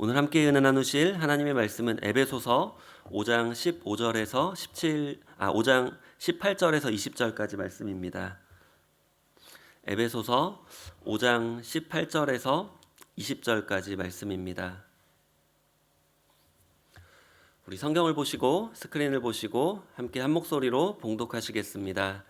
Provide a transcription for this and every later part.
오늘 함께 은혜 나누실 하나님의 말씀은 에베소서 5장 15절에서 17, 아 5장 18절에서 20절까지 말씀입니다. 에베소서 5장 18절에서 20절까지 말씀입니다. 우리 성경을 보시고 스크린을 보시고 함께 한 목소리로 봉독하시겠습니다.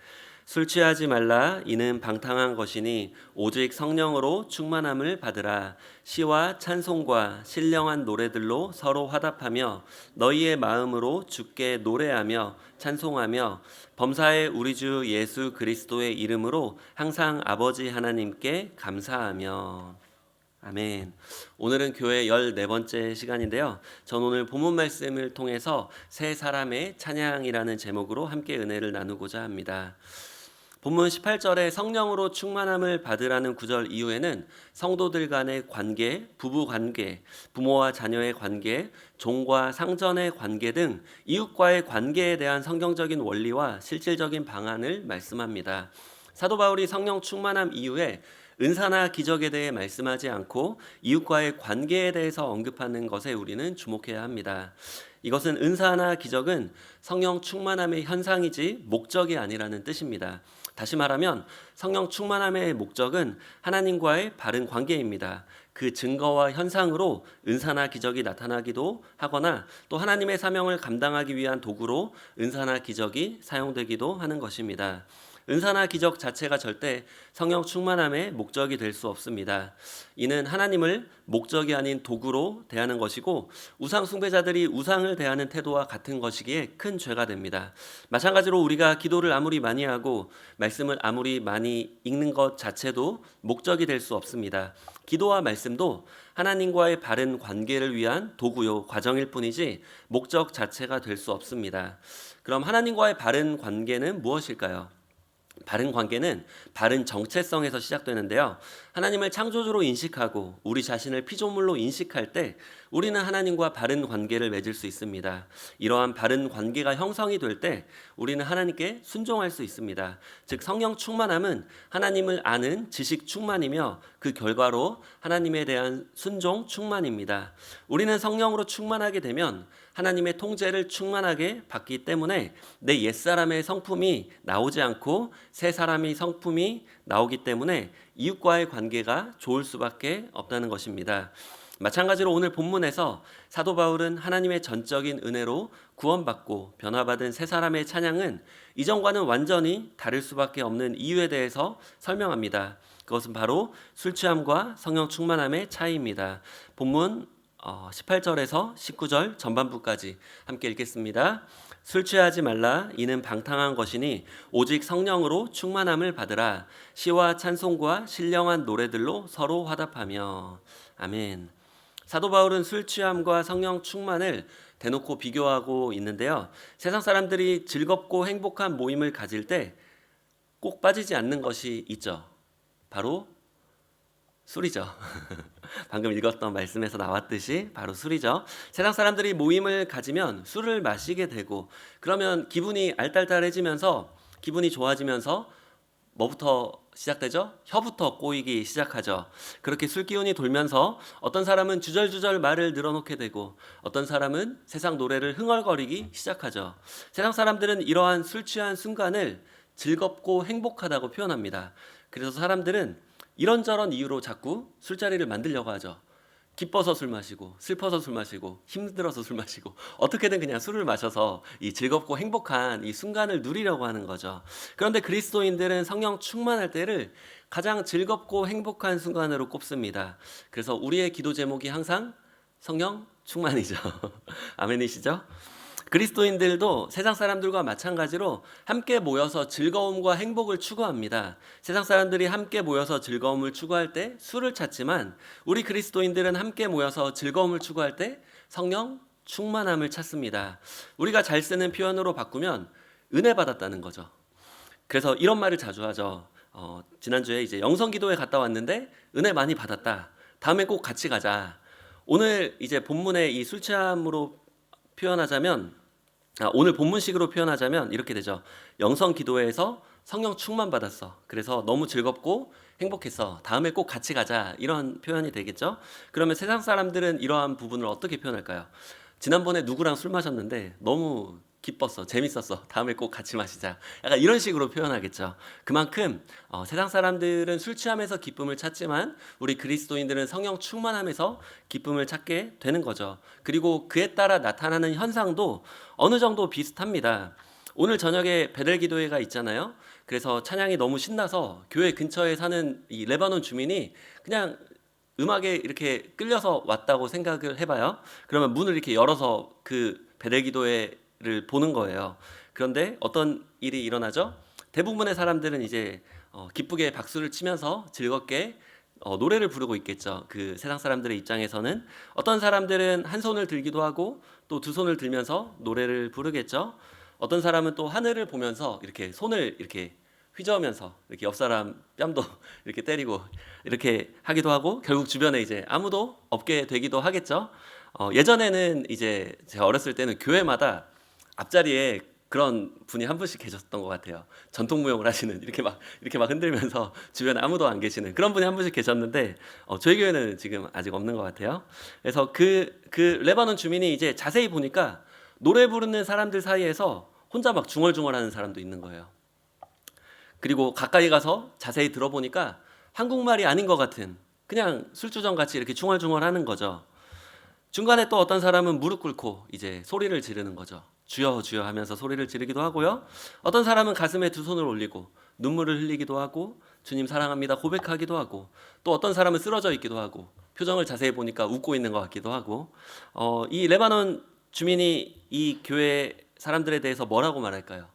술 취하지 말라 이는 방탕한 것이니 오직 성령으로 충만함을 받으라 시와 찬송과 신령한 노래들로 서로 화답하며 너희의 마음으로 주께 노래하며 찬송하며 범사의 우리 주 예수 그리스도의 이름으로 항상 아버지 하나님께 감사하며 아멘. 오늘은 교회 14번째 시간인데요. 전 오늘 본문 말씀을 통해서 새 사람의 찬양이라는 제목으로 함께 은혜를 나누고자 합니다. 본문 18절에 성령으로 충만함을 받으라는 구절 이후에는 성도들 간의 관계, 부부 관계, 부모와 자녀의 관계, 종과 상전의 관계 등 이웃과의 관계에 대한 성경적인 원리와 실질적인 방안을 말씀합니다. 사도 바울이 성령 충만함 이후에 은사나 기적에 대해 말씀하지 않고 이웃과의 관계에 대해서 언급하는 것에 우리는 주목해야 합니다. 이것은 은사나 기적은 성령 충만함의 현상이지 목적이 아니라는 뜻입니다. 다시 말하면 성령 충만함의 목적은 하나님과의 바른 관계입니다. 그 증거와 현상으로 은사나 기적이 나타나기도 하거나 또 하나님의 사명을 감당하기 위한 도구로 은사나 기적이 사용되기도 하는 것입니다. 은사나 기적 자체가 절대 성령 충만함의 목적이 될 수 없습니다. 이는 하나님을 목적이 아닌 도구로 대하는 것이고 우상 숭배자들이 우상을 대하는 태도와 같은 것이기에 큰 죄가 됩니다. 마찬가지로 우리가 기도를 아무리 많이 하고 말씀을 아무리 많이 읽는 것 자체도 목적이 될 수 없습니다. 기도와 말씀도 하나님과의 바른 관계를 위한 도구요 과정일 뿐이지 목적 자체가 될 수 없습니다. 그럼 하나님과의 바른 관계는 무엇일까요? 바른 관계는 바른 정체성에서 시작되는데요. 하나님을 창조주로 인식하고 우리 자신을 피조물로 인식할 때 우리는 하나님과 바른 관계를 맺을 수 있습니다. 이러한 바른 관계가 형성이 될 때 우리는 하나님께 순종할 수 있습니다. 즉 성령 충만함은 하나님을 아는 지식 충만이며 그 결과로 하나님에 대한 순종 충만입니다. 우리는 성령으로 충만하게 되면 하나님의 통제를 충만하게 받기 때문에 내 옛사람의 성품이 나오지 않고 새 사람의 성품이 나오기 때문에 이웃과의 관계가 좋을 수밖에 없다는 것입니다. 마찬가지로 오늘 본문에서 사도 바울은 하나님의 전적인 은혜로 구원받고 변화받은 새 사람의 찬양은 이전과는 완전히 다를 수밖에 없는 이유에 대해서 설명합니다. 그것은 바로 술 취함과 성령 충만함의 차이입니다. 본문 18절에서 19절 전반부까지 함께 읽겠습니다. 술 취하지 말라 이는 방탕한 것이니 오직 성령으로 충만함을 받으라 시와 찬송과 신령한 노래들로 서로 화답하며 아멘. 사도 바울은 술 취함과 성령 충만을 대놓고 비교하고 있는데요. 세상 사람들이 즐겁고 행복한 모임을 가질 때 꼭 빠지지 않는 것이 있죠. 바로 술이죠. 방금 읽었던 말씀에서 나왔듯이 바로 술이죠. 세상 사람들이 모임을 가지면 술을 마시게 되고 그러면 기분이 알딸딸해지면서 기분이 좋아지면서 뭐부터 시작되죠? 혀부터 꼬이기 시작하죠. 그렇게 술 기운이 돌면서 어떤 사람은 주절주절 말을 늘어놓게 되고 어떤 사람은 세상 노래를 흥얼거리기 시작하죠. 세상 사람들은 이러한 술 취한 순간을 즐겁고 행복하다고 표현합니다. 그래서 사람들은 이런저런 이유로 자꾸 술자리를 만들려고 하죠. 기뻐서 술 마시고 슬퍼서 술 마시고 힘들어서 술 마시고 어떻게든 그냥 술을 마셔서 이 즐겁고 행복한 이 순간을 누리려고 하는 거죠. 그런데 그리스도인들은 성령 충만할 때를 가장 즐겁고 행복한 순간으로 꼽습니다. 그래서 우리의 기도 제목이 항상 성령 충만이죠. 아멘이시죠? 그리스도인들도 세상 사람들과 마찬가지로 함께 모여서 즐거움과 행복을 추구합니다. 세상 사람들이 함께 모여서 즐거움을 추구할 때 술을 찾지만 우리 그리스도인들은 함께 모여서 즐거움을 추구할 때 성령 충만함을 찾습니다. 우리가 잘 쓰는 표현으로 바꾸면 은혜 받았다는 거죠. 그래서 이런 말을 자주 하죠. 어, 지난주에 이제 영성 기도회 갔다 왔는데 은혜 많이 받았다. 다음에 꼭 같이 가자. 오늘 이제 본문의 이 술 취함으로 표현하자면 아, 오늘 본문식으로 표현하자면 이렇게 되죠. 영성 기도회에서 성령 충만 받았어. 그래서 너무 즐겁고 행복했어. 다음에 꼭 같이 가자. 이런 표현이 되겠죠? 그러면 세상 사람들은 이러한 부분을 어떻게 표현할까요? 지난번에 누구랑 술 마셨는데 너무 기뻤어, 재밌었어. 다음에 꼭 같이 마시자. 약간 이런 식으로 표현하겠죠. 그만큼 어, 세상 사람들은 술 취하면서 기쁨을 찾지만 우리 그리스도인들은 성령 충만하면서 기쁨을 찾게 되는 거죠. 그리고 그에 따라 나타나는 현상도 어느 정도 비슷합니다. 오늘 저녁에 배달 기도회가 있잖아요. 그래서 찬양이 너무 신나서 교회 근처에 사는 이 레바논 주민이 그냥 음악에 이렇게 끌려서 왔다고 생각을 해봐요. 그러면 문을 이렇게 열어서 그 배달 기도회 를 보는 거예요. 그런데 어떤 일이 일어나죠? 대부분의 사람들은 이제 어, 기쁘게 박수를 치면서 즐겁게 어, 노래를 부르고 있겠죠. 그 세상 사람들의 입장에서는 어떤 사람들은 한 손을 들기도 하고 또 두 손을 들면서 노래를 부르겠죠. 어떤 사람은 또 하늘을 보면서 이렇게 손을 이렇게 휘저으면서 이렇게 옆 사람 뺨도 이렇게 때리고 이렇게 하기도 하고 결국 주변에 이제 아무도 없게 되기도 하겠죠. 어, 예전에는 이제 제가 어렸을 때는 교회마다 앞자리에 그런 분이 한 분씩 계셨던 것 같아요. 전통 무용을 하시는 이렇게 막 이렇게 막 흔들면서 주변에 아무도 안 계시는 그런 분이 한 분씩 계셨는데 어, 저희 교회는 지금 아직 없는 것 같아요. 그래서 그그 레바논 주민이 이제 자세히 보니까 노래 부르는 사람들 사이에서 혼자 막 중얼중얼하는 사람도 있는 거예요. 그리고 가까이 가서 자세히 들어보니까 한국말이 아닌 것 같은 그냥 술주정 같이 이렇게 중얼중얼하는 거죠. 중간에 또 어떤 사람은 무릎 꿇고 이제 소리를 지르는 거죠. 주여 주여 하면서 소리를 지르기도 하고요. 어떤 사람은 가슴에 두 손을 올리고 눈물을 흘리기도 하고 주님 사랑합니다 고백하기도 하고 또 어떤 사람은 쓰러져 있기도 하고 표정을 자세히 보니까 웃고 있는 것 같기도 하고 어, 이 레바논 주민이 이 교회 사람들에 대해서 뭐라고 말할까요?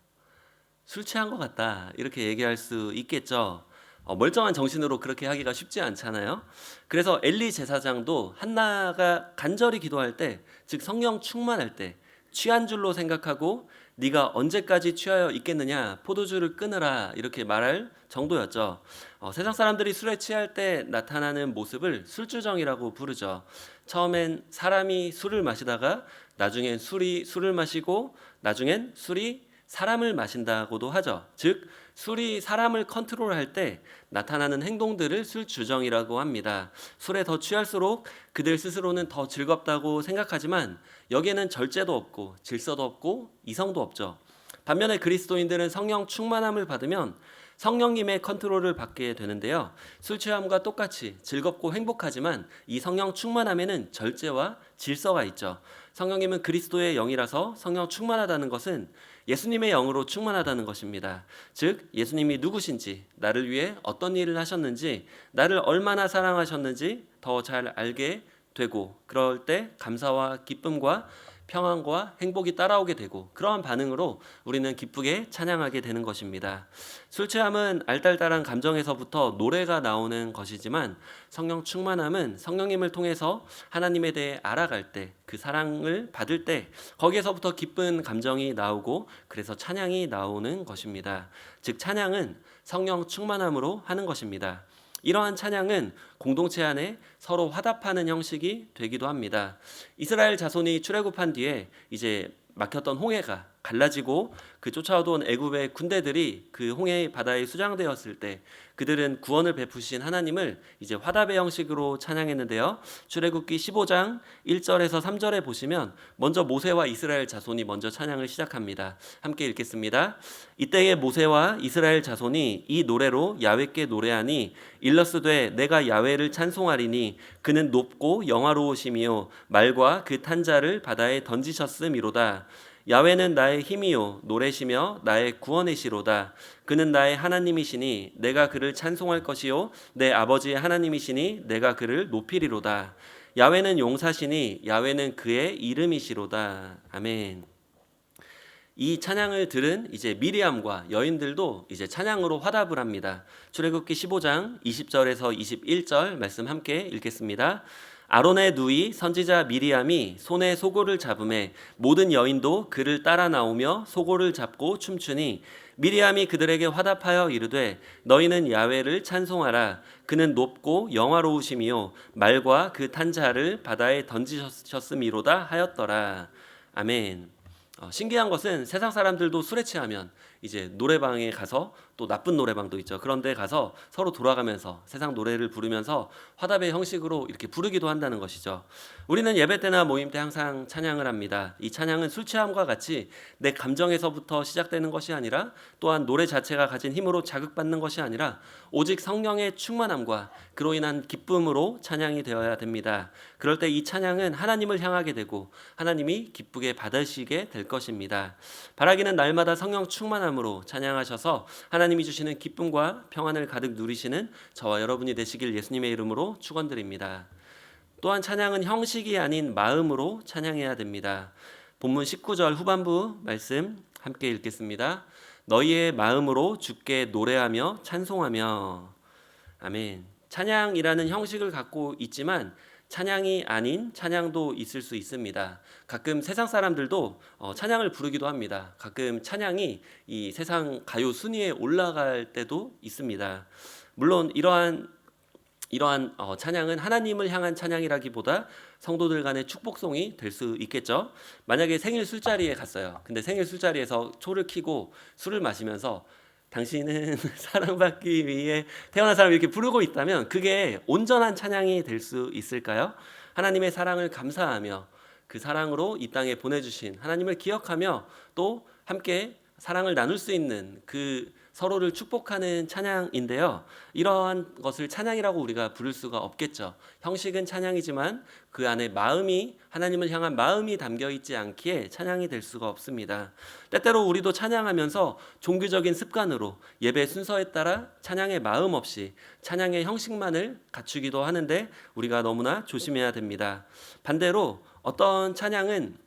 술 취한 것 같다 이렇게 얘기할 수 있겠죠. 어, 멀쩡한 정신으로 그렇게 하기가 쉽지 않잖아요. 그래서 엘리 제사장도 한나가 간절히 기도할 때, 즉 성령 충만할 때 취한 줄로 생각하고 네가 언제까지 취하여 있겠느냐 포도주를 끊으라 이렇게 말할 정도였죠. 어, 세상 사람들이 술에 취할 때 나타나는 모습을 술주정이라고 부르죠. 처음엔 사람이 술을 마시다가 나중엔 술이 술을 마시고 나중엔 술이 사람을 마신다고도 하죠. 즉 술이 사람을 컨트롤할 때 나타나는 행동들을 술 주정이라고 합니다. 술에 더 취할수록 그들 스스로는 더 즐겁다고 생각하지만 여기에는 절제도 없고 질서도 없고 이성도 없죠. 반면에 그리스도인들은 성령 충만함을 받으면 성령님의 컨트롤을 받게 되는데요. 술 취함과 똑같이 즐겁고 행복하지만 이 성령 충만함에는 절제와 질서가 있죠. 성령님은 그리스도의 영이라서 성령 충만하다는 것은 예수님의 영으로 충만하다는 것입니다. 즉 예수님이 누구신지, 나를 위해 어떤 일을 하셨는지, 나를 얼마나 사랑하셨는지 더 잘 알게 되고 그럴 때 감사와 기쁨과 평안과 행복이 따라오게 되고 그러한 반응으로 우리는 기쁘게 찬양하게 되는 것입니다. 술 취함은 알딸딸한 감정에서부터 노래가 나오는 것이지만 성령 충만함은 성령님을 통해서 하나님에 대해 알아갈 때 그 사랑을 받을 때 거기에서부터 기쁜 감정이 나오고 그래서 찬양이 나오는 것입니다. 즉 찬양은 성령 충만함으로 하는 것입니다. 이러한 찬양은 공동체 안에 서로 화답하는 형식이 되기도 합니다. 이스라엘 자손이 출애굽한 뒤에 이제 막혔던 홍해가 갈라지고 그 쫓아오던 애굽의 군대들이 그 홍해 바다에 수장되었을 때 그들은 구원을 베푸신 하나님을 이제 화답의 형식으로 찬양했는데요. 출애굽기 15장 1절에서 3절에 보시면 먼저 모세와 이스라엘 자손이 먼저 찬양을 시작합니다. 함께 읽겠습니다. 이때에 모세와 이스라엘 자손이 이 노래로 야훼께 노래하니 일러스되 내가 야훼를 찬송하리니 그는 높고 영화로우심이요 말과 그 탄자를 바다에 던지셨음이로다. 야훼는 나의 힘이요 노래시며 나의 구원이시로다. 그는 나의 하나님이시니 내가 그를 찬송할 것이요 내 아버지의 하나님이시니 내가 그를 높이리로다. 야훼는 용사시니 야훼는 그의 이름이시로다. 아멘. 이 찬양을 들은 이제 미리암과 여인들도 이제 찬양으로 화답을 합니다. 출애굽기 15장 20절에서 21절 말씀 함께 읽겠습니다. 아론의 누이 선지자 미리암이 손에 소고를 잡음에 모든 여인도 그를 따라 나오며 소고를 잡고 춤추니 미리암이 그들에게 화답하여 이르되 너희는 야훼를 찬송하라 그는 높고 영화로우심이요 말과 그 탄자를 바다에 던지셨음이로다 하였더라 아멘. 어, 신기한 것은 세상 사람들도 술에 취하면 이제 노래방에 가서 또 나쁜 노래방도 있죠. 그런데 가서 서로 돌아가면서 세상 노래를 부르면서 화답의 형식으로 이렇게 부르기도 한다는 것이죠. 우리는 예배 때나 모임 때 항상 찬양을 합니다. 이 찬양은 술 취함과 같이 내 감정에서부터 시작되는 것이 아니라 또한 노래 자체가 가진 힘으로 자극받는 것이 아니라 오직 성령의 충만함과 그로 인한 기쁨으로 찬양이 되어야 됩니다. 그럴 때 이 찬양은 하나님을 향하게 되고 하나님이 기쁘게 받으시게 될 것입니다. 바라기는 날마다 성령 충만함 으로 찬양하셔서 하나님이 주시는 기쁨과 평안을 가득 누리시는 저와 여러분이 되시길 예수님의 이름으로 축원드립니다. 또한 찬양은 형식이 아닌 마음으로 찬양해야 됩니다. 본문 19절 후반부 말씀 함께 읽겠습니다. 너희의 마음으로 주께 노래하며 찬송하며 아멘. 찬양이라는 형식을 갖고 있지만 찬양이 아닌 찬양도 있을 수 있습니다. 가끔 세상 사람들도 어, 찬양을 부르기도 합니다. 가끔 찬양이 이 세상 가요 순위에 올라갈 때도 있습니다. 물론 이러한 이러한 어, 찬양은 하나님을 향한 찬양이라기보다 성도들 간의 축복송이 될 수 있겠죠. 만약에 생일 술자리에 갔어요. 근데 생일 술자리에서 초를 켜고 술을 마시면서 당신은 사랑받기 위해 태어난 사람 이렇게 부르고 있다면 그게 온전한 찬양이 될 수 있을까요? 하나님의 사랑을 감사하며 그 사랑으로 이 땅에 보내주신 하나님을 기억하며 또 함께 사랑을 나눌 수 있는 그 서로를 축복하는 찬양인데요. 이러한 것을 찬양이라고 우리가 부를 수가 없겠죠. 형식은 찬양이지만 그 안에 마음이 하나님을 향한 마음이 담겨 있지 않기에 찬양이 될 수가 없습니다. 때때로 우리도 찬양하면서 종교적인 습관으로 예배 순서에 따라 찬양의 마음 없이 찬양의 형식만을 갖추기도 하는데 우리가 너무나 조심해야 됩니다. 반대로 어떤 찬양은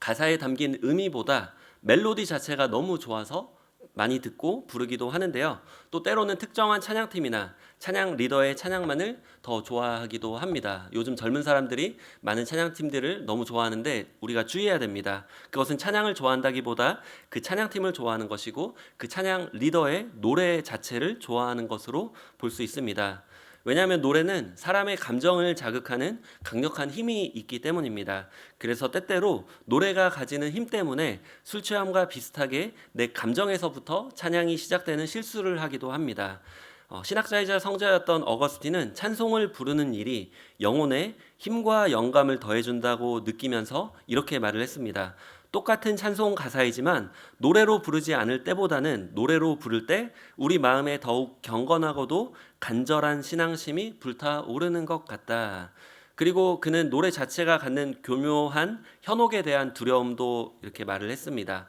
가사에 담긴 의미보다 멜로디 자체가 너무 좋아서 많이 듣고 부르기도 하는데요. 또 때로는 특정한 찬양팀이나 찬양 리더의 찬양만을 더 좋아하기도 합니다. 요즘 젊은 사람들이 많은 찬양팀들을 너무 좋아하는데 우리가 주의해야 됩니다. 그것은 찬양을 좋아한다기보다 그 찬양팀을 좋아하는 것이고 그 찬양 리더의 노래 자체를 좋아하는 것으로 볼 수 있습니다. 왜냐하면 노래는 사람의 감정을 자극하는 강력한 힘이 있기 때문입니다. 그래서 때때로 노래가 가지는 힘 때문에 술 취함과 비슷하게 내 감정에서부터 찬양이 시작되는 실수를 하기도 합니다. 어, 신학자이자 성자였던 어거스틴은 찬송을 부르는 일이 영혼에 힘과 영감을 더해준다고 느끼면서 이렇게 말을 했습니다. 똑같은 찬송 가사이지만 노래로 부르지 않을 때보다는 노래로 부를 때 우리 마음에 더욱 경건하고도 간절한 신앙심이 불타오르는 것 같다. 그리고 그는 노래 자체가 갖는 교묘한 현혹에 대한 두려움도 이렇게 말을 했습니다.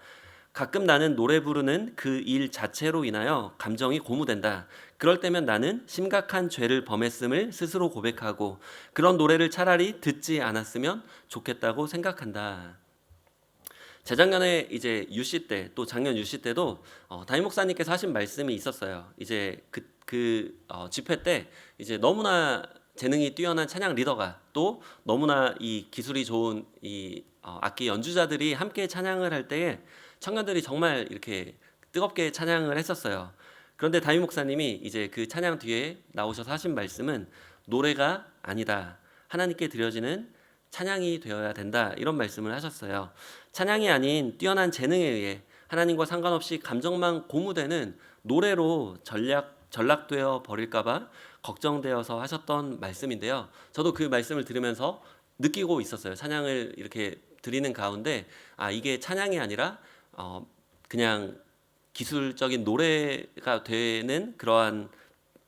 가끔 나는 노래 부르는 그 일 자체로 인하여 감정이 고무된다. 그럴 때면 나는 심각한 죄를 범했음을 스스로 고백하고 그런 노래를 차라리 듣지 않았으면 좋겠다고 생각한다. 재작년에 이제 유씨 때 또 작년 유씨 때도 어, 담임 목사님께서 하신 말씀이 있었어요. 이제 그, 그 어, 집회 때 이제 너무나 재능이 뛰어난 찬양 리더가 또 너무나 이 기술이 좋은 이 어, 악기 연주자들이 함께 찬양을 할 때에 청년들이 정말 이렇게 뜨겁게 찬양을 했었어요. 그런데 담임 목사님이 이제 그 찬양 뒤에 나오셔서 하신 말씀은 노래가 아니다. 하나님께 드려지는 찬양이 되어야 된다. 이런 말씀을 하셨어요. 찬양이 아닌 뛰어난 재능에 의해 하나님과 상관없이 감정만 고무되는 노래로 전략 전락되어 버릴까봐 걱정되어서 하셨던 말씀인데요. 저도 그 말씀을 들으면서 느끼고 있었어요. 찬양을 이렇게 드리는 가운데 아 이게 찬양이 아니라 어 그냥 기술적인 노래가 되는 그러한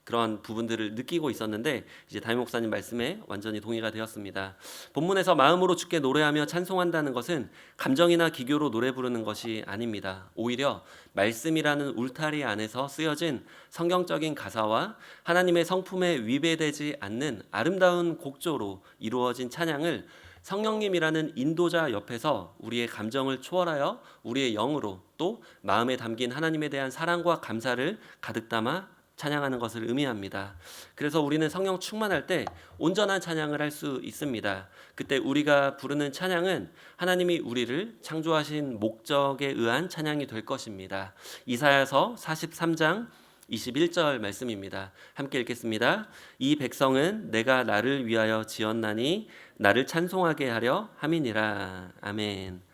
그러한 부분들을 느끼고 있었는데 이제 담임 목사님 말씀에 완전히 동의가 되었습니다. 본문에서 마음으로 주께 노래하며 찬송한다는 것은 감정이나 기교로 노래 부르는 것이 아닙니다. 오히려 말씀이라는 울타리 안에서 쓰여진 성경적인 가사와 하나님의 성품에 위배되지 않는 아름다운 곡조로 이루어진 찬양을 성령님이라는 인도자 옆에서 우리의 감정을 초월하여 우리의 영으로 또 마음에 담긴 하나님에 대한 사랑과 감사를 가득 담아 찬양하는 것을 의미합니다. 그래서 우리는 성령 충만할 때 온전한 찬양을 할 수 있습니다. 그때 우리가 부르는 찬양은 하나님이 우리를 창조하신 목적에 의한 찬양이 될 것입니다. 이사야서 43장 21절 말씀입니다. 함께 읽겠습니다. 이 백성은 내가 나를 위하여 지었나니 나를 찬송하게 하려 함이니라. 아멘.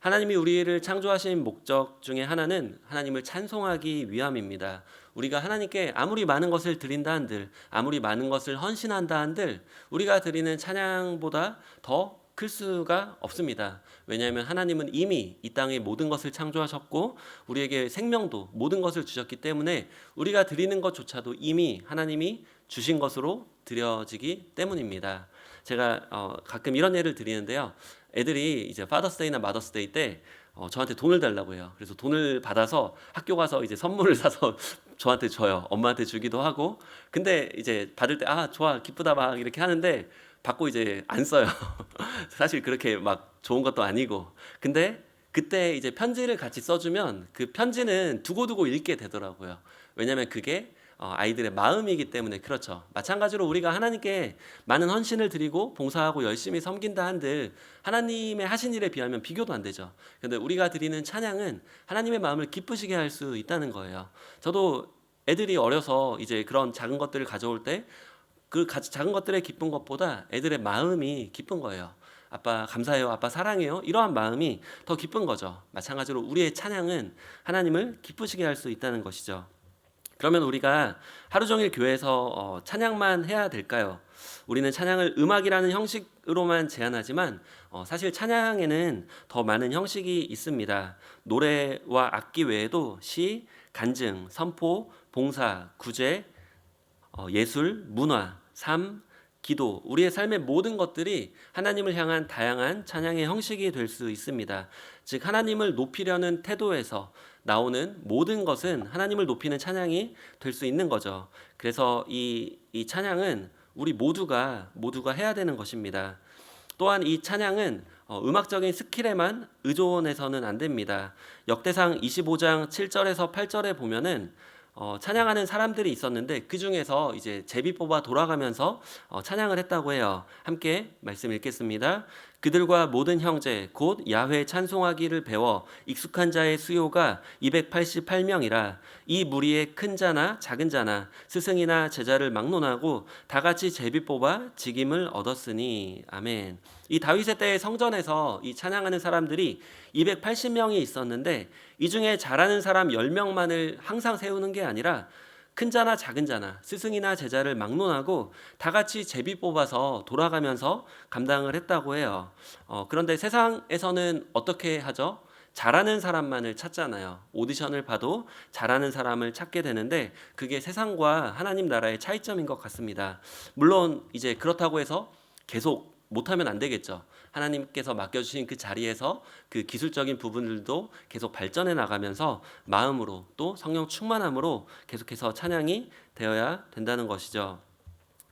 하나님이 우리를 창조하신 목적 중에 하나는 하나님을 찬송하기 위함입니다. 우리가 하나님께 아무리 많은 것을 드린다 한들, 아무리 많은 것을 헌신한다 한들, 우리가 드리는 찬양보다 더 클 수가 없습니다. 왜냐하면 하나님은 이미 이 땅의 모든 것을 창조하셨고, 우리에게 생명도 모든 것을 주셨기 때문에 우리가 드리는 것조차도 이미 하나님이 주신 것으로 드려지기 때문입니다. 제가 어, 가끔 이런 예를 드리는데요. 애들이 이제 파더스데이나 마더스데이 때 어, 저한테 돈을 달라고 해요. 그래서 돈을 받아서 학교 가서 이제 선물을 사서 저한테 줘요. 엄마한테 주기도 하고. 근데 이제 받을 때 아 좋아 기쁘다 막 이렇게 하는데 받고 이제 안 써요. 사실 그렇게 막 좋은 것도 아니고. 근데 그때 이제 편지를 같이 써주면 그 편지는 두고두고 읽게 되더라고요. 왜냐하면 그게 어, 아이들의 마음이기 때문에 그렇죠. 마찬가지로 우리가 하나님께 많은 헌신을 드리고 봉사하고 열심히 섬긴다 한들 하나님의 하신 일에 비하면 비교도 안 되죠. 근데 우리가 드리는 찬양은 하나님의 마음을 기쁘시게 할 수 있다는 거예요. 저도 애들이 어려서 이제 그런 작은 것들을 가져올 때 그 작은 것들의 기쁜 것보다 애들의 마음이 기쁜 거예요. 아빠 감사해요. 아빠 사랑해요. 이러한 마음이 더 기쁜 거죠. 마찬가지로 우리의 찬양은 하나님을 기쁘시게 할 수 있다는 것이죠. 그러면 우리가 하루 종일 교회에서 어, 찬양만 해야 될까요? 우리는 찬양을 음악이라는 형식으로만 제한하지만 어, 사실 찬양에는 더 많은 형식이 있습니다. 노래와 악기 외에도 시, 간증, 선포, 봉사, 구제, 어, 예술, 문화, 삶, 기도, 우리의 삶의 모든 것들이 하나님을 향한 다양한 찬양의 형식이 될 수 있습니다. 즉 하나님을 높이려는 태도에서 나오는 모든 것은 하나님을 높이는 찬양이 될 수 있는 거죠. 그래서 이, 이 찬양은 우리 모두가 모두가 해야 되는 것입니다. 또한 이 찬양은 어, 음악적인 스킬에만 의존해서는 안 됩니다. 역대상 25장 7절에서 8절에 보면은 어, 찬양하는 사람들이 있었는데 그 중에서 이제 제비 뽑아 돌아가면서 어, 찬양을 했다고 해요. 함께 말씀 읽겠습니다. 그들과 모든 형제 곧 야훼 찬송하기를 배워 익숙한 자의 수요가 288명이라 이 무리의 큰 자나 작은 자나 스승이나 제자를 막론하고 다 같이 제비 뽑아 직임을 얻었으니 아멘. 이 다윗의 때의 성전에서 이 찬양하는 사람들이 280명이 있었는데 이 중에 잘하는 사람 10명만을 항상 세우는 게 아니라 큰 자나 작은 자나 스승이나 제자를 막론하고 다 같이 제비 뽑아서 돌아가면서 감당을 했다고 해요. 어, 그런데 세상에서는 어떻게 하죠? 잘하는 사람만을 찾잖아요. 오디션을 봐도 잘하는 사람을 찾게 되는데 그게 세상과 하나님 나라의 차이점인 것 같습니다. 물론 이제 그렇다고 해서 계속 못하면 안 되겠죠. 하나님께서 맡겨주신 그 자리에서 그 기술적인 부분들도 계속 발전해 나가면서 마음으로 또 성령 충만함으로 계속해서 찬양이 되어야 된다는 것이죠.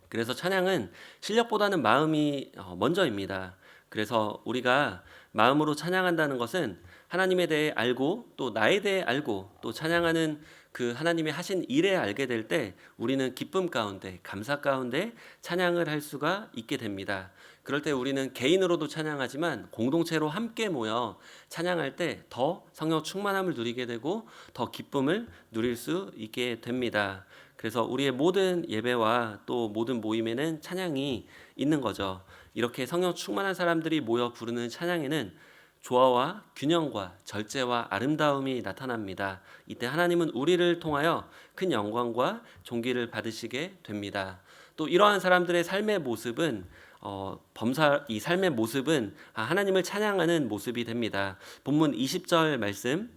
그래서 찬양은 실력보다는 마음이 어, 먼저입니다. 그래서 우리가 마음으로 찬양한다는 것은 하나님에 대해 알고 또 나에 대해 알고 또 찬양하는 그 하나님의 하신 일에 알게 될 때 우리는 기쁨 가운데 감사 가운데 찬양을 할 수가 있게 됩니다. 그럴 때 우리는 개인으로도 찬양하지만 공동체로 함께 모여 찬양할 때 더 성령 충만함을 누리게 되고 더 기쁨을 누릴 수 있게 됩니다. 그래서 우리의 모든 예배와 또 모든 모임에는 찬양이 있는 거죠. 이렇게 성령 충만한 사람들이 모여 부르는 찬양에는 조화와 균형과 절제와 아름다움이 나타납니다. 이때 하나님은 우리를 통하여 큰 영광과 존귀를 받으시게 됩니다. 또 이러한 사람들의 삶의 모습은 어, 범사 이 삶의 모습은 아, 하나님을 찬양하는 모습이 됩니다. 본문 20절 말씀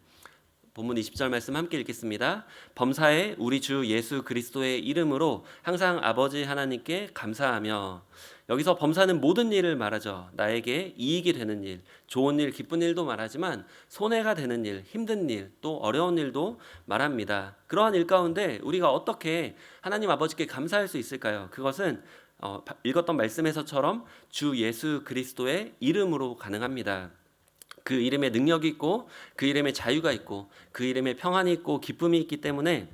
본문 20절 말씀 함께 읽겠습니다. 범사에 우리 주 예수 그리스도의 이름으로 항상 아버지 하나님께 감사하며 여기서 범사는 모든 일을 말하죠. 나에게 이익이 되는 일, 좋은 일, 기쁜 일도 말하지만 손해가 되는 일, 힘든 일, 또 어려운 일도 말합니다. 그러한 일 가운데 우리가 어떻게 하나님 아버지께 감사할 수 있을까요? 그것은 어, 읽었던 말씀에서처럼 주 예수 그리스도의 이름으로 가능합니다. 그 이름에 능력이 있고 그 이름에 자유가 있고 그 이름에 평안이 있고 기쁨이 있기 때문에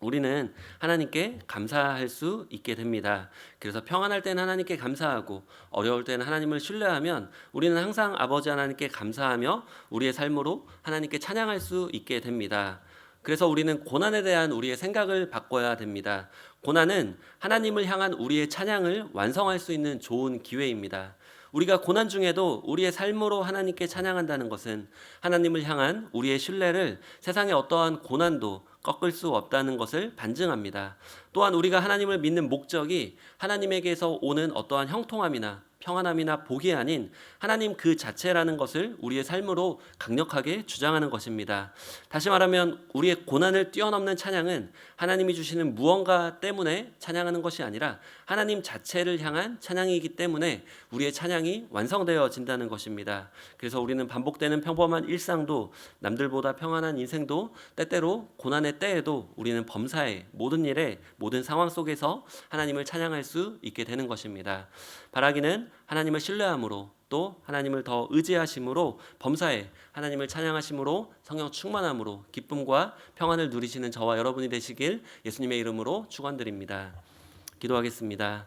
우리는 하나님께 감사할 수 있게 됩니다. 그래서 평안할 때는 하나님께 감사하고 어려울 때는 하나님을 신뢰하면 우리는 항상 아버지 하나님께 감사하며 우리의 삶으로 하나님께 찬양할 수 있게 됩니다. 그래서 우리는 고난에 대한 우리의 생각을 바꿔야 됩니다. 고난은 하나님을 향한 우리의 찬양을 완성할 수 있는 좋은 기회입니다. 우리가 고난 중에도 우리의 삶으로 하나님께 찬양한다는 것은 하나님을 향한 우리의 신뢰를 세상의 어떠한 고난도 꺾을 수 없다는 것을 반증합니다. 또한 우리가 하나님을 믿는 목적이 하나님에게서 오는 어떠한 형통함이나 평안함이나 복이 아닌 하나님 그 자체라는 것을 우리의 삶으로 강력하게 주장하는 것입니다. 다시 말하면 우리의 고난을 뛰어넘는 찬양은 하나님이 주시는 무언가 때문에 찬양하는 것이 아니라 하나님 자체를 향한 찬양이기 때문에 우리의 찬양이 완성되어진다는 것입니다. 그래서 우리는 반복되는 평범한 일상도 남들보다 평안한 인생도 때때로 고난의 때에도 우리는 범사에 모든 일에 모든 상황 속에서 하나님을 찬양할 수 있게 되는 것입니다. 바라기는 하나님을 신뢰함으로 또 하나님을 더 의지하심으로 범사에 하나님을 찬양하심으로 성령 충만함으로 기쁨과 평안을 누리시는 저와 여러분이 되시길 예수님의 이름으로 축원드립니다. 기도하겠습니다.